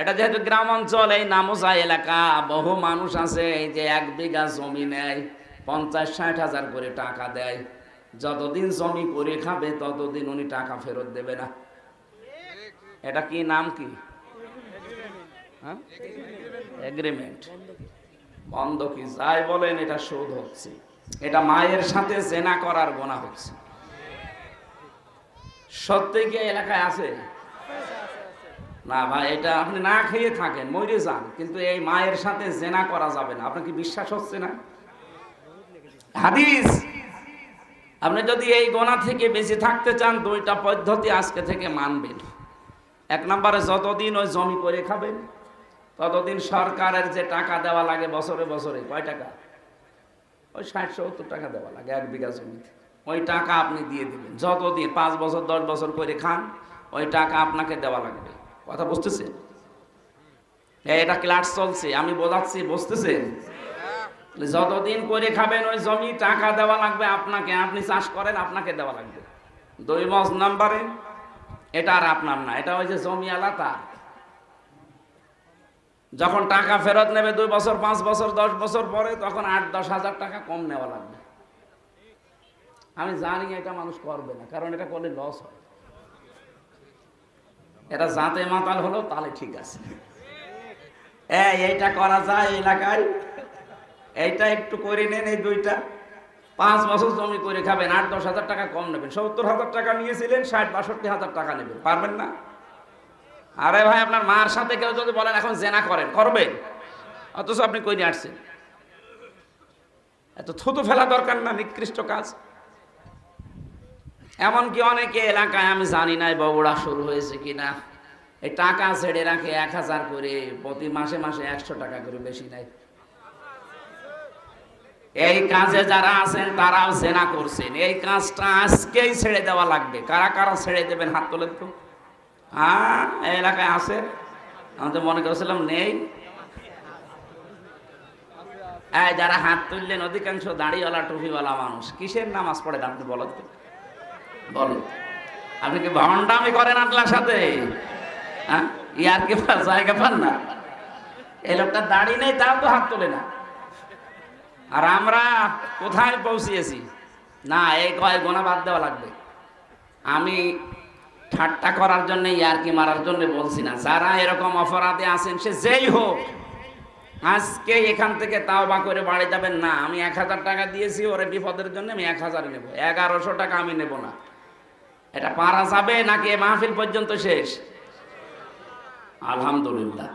এটা যেহেতু গ্রাম অঞ্চল এই নামোসা এলাকা, বহু মানুষ আছে, এই যে এক বিঘা জমি নেয়, পঞ্চাশ, ষাট হাজার করে টাকা দেয়। যতদিন জমি করে খাবে, ততদিন উনি টাকা ফেরত দেবে না। এটা কি নাম কি? হ্যাঁ? এগ্রিমেন্ট বন্ধ কি? যাই বলেন, এটা শোধ হচ্ছে। এটা মায়ের সাথে জেনা করার গোনা হচ্ছে। সত্যি কি এলাকায় আছে? না ভাই, এটা আপনি না খেয়ে থাকেন, মরে যান। কিন্তু এই মায়ের সাথে জেনা করা যাবে না। আপনার কি বিশ্বাস হচ্ছে না? হাদিস। আপনি যদি এই গোনা থেকে বেঁচে থাকতে চান, দুইটা পদ্ধতি আজকে থেকে মানবেন। এক নম্বরে, যতদিন ওই জমি করে খাবেন, ততদিন সরকারের যে টাকা দেওয়া লাগে বছরে বছরে, কয় টাকা? ওই ষাট, সত্তর টাকা দেওয়া লাগে এক বিঘা জমিতে। ওই টাকা আপনি দিয়ে দেবেন। যতদিন, পাঁচ বছর, দশ বছর করে খান, ওই টাকা আপনাকে দেওয়া লাগবে। কথা বুঝতেছেন এই, এটা ক্লাস চলছে, আমি বোঝাচ্ছি বুঝতেছেন যতদিন করে খাবেন, ওই জমি টাকা দেওয়া লাগবে আপনাকে, আপনি চাষ করেন, আপনাকে দেওয়া লাগবে। দুই মাস নাম্বারে, এটা আর আপনার না, এটা ওই যে জমি আলা তার। যখন টাকা ফেরত নেবে দুই বছর, পাঁচ বছর, দশ বছর পরে, তখন আট, দশ হাজার টাকা কম নেওয়া লাগবে। আমি জানি এটা মানুষ করবে না, কারণ এটা করলে লস হয়। এটা জাতে মাতাল হলো, তাহলে ঠিক আছে। এই, এইটা করা যায় এলাকায়। এইটা একটু করে নেন এই দুইটা। পাঁচ বছর জমি করে খাবেন, আট, দশ হাজার টাকা কম নেবেন। সত্তর হাজার টাকা নিয়েছিলেন, ষাট, বাষট্টি হাজার টাকা নেবেন। পারবেন না? আরে ভাই, আপনার মার সাথে কেউ যদি বলেন, এখন জেনা করেন, করবেন? অথচ আপনি কই নিয়ে আসছেন? এত থুতু ফেলা দরকার না, নিকৃষ্ট কাজ। এমনকি অনেকে এলাকায়, আমি জানি না এই বগুড়া শুরু হয়েছে কিনা। এই টাকা ছেড়ে রাখে এক হাজার করে, প্রতি মাসে মাসে একশো টাকা করে বেশি নাই এই কাজে যারা আছেন, তারাও জেনা করছেন। এই কাজটা আজকেই ছেড়ে দেওয়া লাগবে। কারা কারা ছেড়ে দেবেন হাত তোলেন তো? হ্যাঁ এলাকায় আছে? আমি তো মনে করেছিলাম নেই। যারা হাত তুললেন, অধিকাংশ দাড়িওয়ালা টুপিওয়ালা মানুষ। কিসের নামাজ পড়েন আপনি বলেন তো? বলো। আপনি কি ভণ্ডামি করেন আল্লাহর সাথে? হ্যাঁ? ইয়ার কি জায়গা পান না? এই লোকটা দাড়ি নেই, তাও তো হাত তোলে না। আর আমরা কোথায় পৌঁছিয়েছি? না, এই কয় গোনা বাদ দেওয়া লাগবে। আমি ঠাট্টা করার জন্য ইয়ারকি মারার জন্য বলছি না। যারা এরকম অপরাধে আছেন, সে যেই হোক, আজকে এখান থেকে তাও বা করে বাড়ি যাবেন না। আমি এক হাজার টাকা দিয়েছি, ওরে বিপদের জন্য আমি এক হাজার নেব। এগারোশো টাকা আমি নেব না। এটা পারা যাবে নাকি মাহফিল পর্যন্ত শেষ? আলহামদুলিল্লাহ।